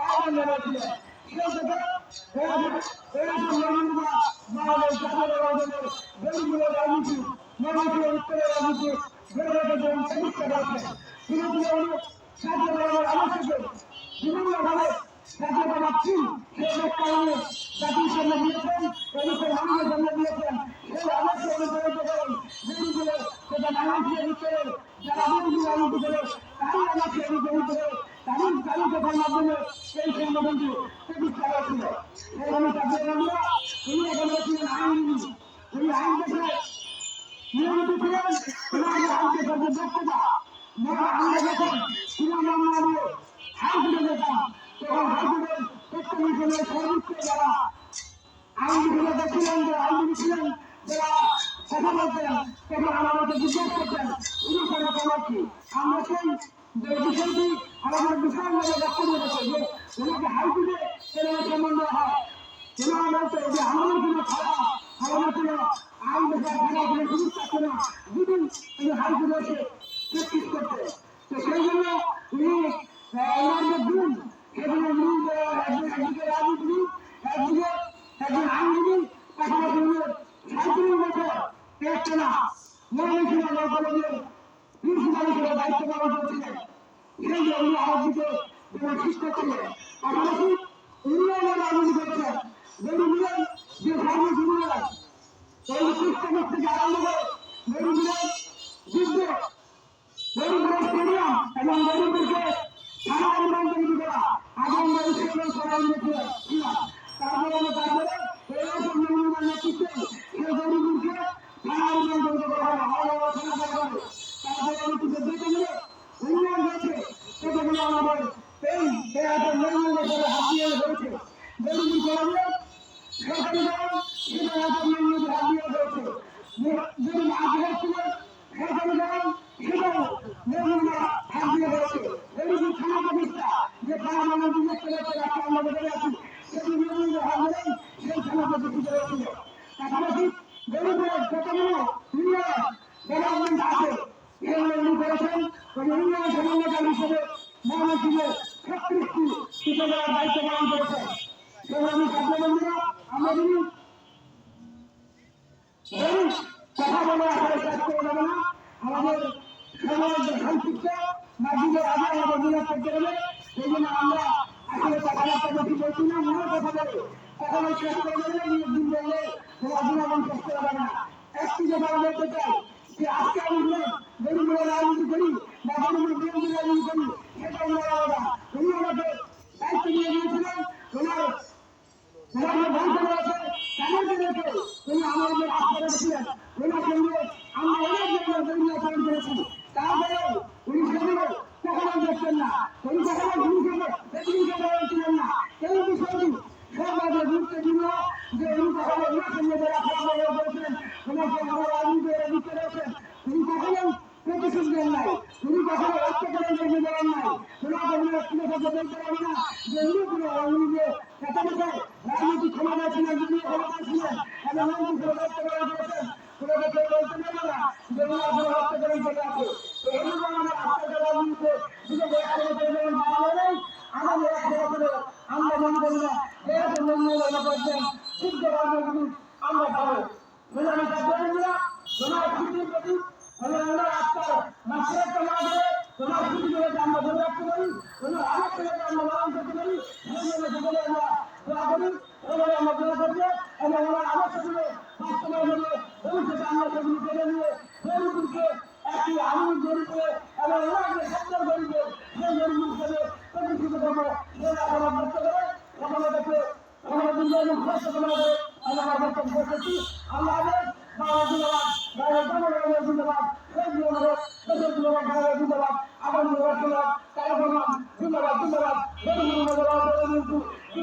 আহ্বান জানিয়েছিলেন সেই থেকে রাজনীতি মানুষের উত্তরে রাজনীতি সেই কারণে জাতির সামনে দিয়েছেন এদেশের মানুষের সামনে দিয়েছেন সেই আবশ্যক অনুসরণ করেন যেগুলো সেটা মানুষের উত্তরে যারা বিরোধী রাজনীতি করে তারই আমাকে অনুসরণ করে কথার মাধ্যমে সেই সংগঠনটি প্রতিষ্ঠা সেই অনুসারে আমরা তিনি এখানে ছিলেন আইনজীবী। তিনি আইন দেশে নিয়মিত ছিলেন। ওনাকে আইনকে সবচেয়ে দক্ষতা আমরা যখন ছিলাম আমরা হাইকোর্টে যেতাম তখন হাইকোর্টের প্রত্যেক সর্বোচ্চ যারা আইনজীবীরা ছিলেন, যারা আইনজীবী ছিলেন, যারা কথা বলতেন, তখন আমাদেরকে জিজ্ঞেস করতেন, উনি কেন কমাচ্ছি আমরা সেই যে বক্তব্য রেখেছে যে ওনাকে হাইকোর্টে কেন সম্বন্ধ হয়? কেন বলতে যে আমাদের কোনো খাওয়া আমাদের কোনো আইন দেখা খাওয়া কোনো সুযোগ থাকছে না? দুদিন তিনি হাইকোর্টে সেই জন্য উনি ওনার যে গুণ, সেগুলো উনি একদিকে রাজনীতি একদিকে একজন আইনজীবী, পাশাপাশি উনি সাঁত্রিশ বছর একটা না। ময়মনসিংহ কলেজের প্রিন্সিপাল হিসেবে দায়িত্ব পালন সেই যে আমার দিকে শিক্ষক ছিলেন পাশাপাশি আমার রাজনীতি করছেন বেরুমিলেন যে ধর্মের দুনিয়া এই সিস্টেমের থেকে আরম্ভ করে বেরুমিলেন যুদ্ধ বেরুমিলেন স্টেডিয়াম এবং বেরুমিলকে থানা নিবন্ধন করা। আগাম বেরুমিলেন সবাই ছিলাম তারপরে তারপরে এরকম নির্মাণ নেতৃত্বে সেই করা হবে আলাদা থানা করা আমি কিছু দেখে উন্নয়ন সেগুলো আমাদের এই এলাকার নির্মাণ করে হাতিয়ে হয়েছে। বেরুমিল করা হলে সরকারি দল সেটা এলাকার নির্মাণ হাতিয়ে হয়েছে। যদি আগ্রহ ছিল, সরকারি দল সেটাও নির্মাণ হাতিয়ে হয়েছে। বেরুমিল থানা প্রতিষ্ঠা যে থানা মানুষ বিশেষ করে রাখতে আমরা বলে আছি সেটি নির্মাণ হাত সেই থানা প্রতিষ্ঠিত হয়েছিল পাশাপাশি বেরুমিলের যতগুলো ইউনিয়ন ডেভেলপমেন্ট আছে, এগুলো উনি করেছেন। উনি উন্নয়ন সমন্বয়কারী হিসেবে মহানগরীতে ছত্রিশটি আমরা না আমাদের সমাজ সংক্ষিপ্ত মাধ্যমের আগে আমাদের আজকে আমি করি বা গরিবের বিরোধী রাজনীতি করি সেটা অন্য আলাদা উনি আমাকে দায়িত্ব দিয়ে দিয়েছিলেন ওনার ওনাকে বন্ধ করেছে কেন উনি আমাদের আস্থা রেখেছিলেন ওনার সঙ্গে আমরা অনেক জায়গায় গরিব আচরণ করেছি। তারপরেও উনি সেগুলো কখনো দেখছেন না। উনি কখনো ভূমিকে ব্যক্তিকে বলেছিলেন না। এই বিষয়টি সরকারের গুরুত্ব দিল যে উনি কখনো ওনার সঙ্গে যারা খারাপ করেছিলেন ওনাকে আমরা রাজনীতি দিতে রয়েছেন। তিনি কখনো প্রতিশোধ তিনি কখনো রক্ত করেন জন্য নাই। ওনাকে আমরা বলতে পারি না যে উনি কোনো উনি যে এত বছর রাজনীতি ক্ষমতা যদি করেছেন বলতে পারবে না যে ওনার কোনো রক্ত করেন আছে আমরা মনে করি না এরকম মূল্য করছেন শুদ্ধ রাজনীতি আমরা পাবো ওনার আত্মার মাসের তোমার খুশি করে আমরা ধরে রাখতে পারি আলোক করে আমরা লালন করতে পারি সকলে আমরা দোয়া করি ওভাবে আমরা দোয়া করব এবং ওনার আলোচনাগুলো বাস্তবায়ন হলে ভবিষ্যতে আমরা সেগুলি পেরে নিয়ে গরিবকে একটি আধুনিক গরিবে এবং যে সত্তর গরিবে সেই গরিব হিসেবে প্রতিষ্ঠিত করব সেটা আমরা ব্যক্ত করে সকলে দেখে সকলে দুর্যোগ ঘোষ করে আমরা বক্তব্য করতেছি আল্লাহ বাংলা জিন্দাবাদ বাংলা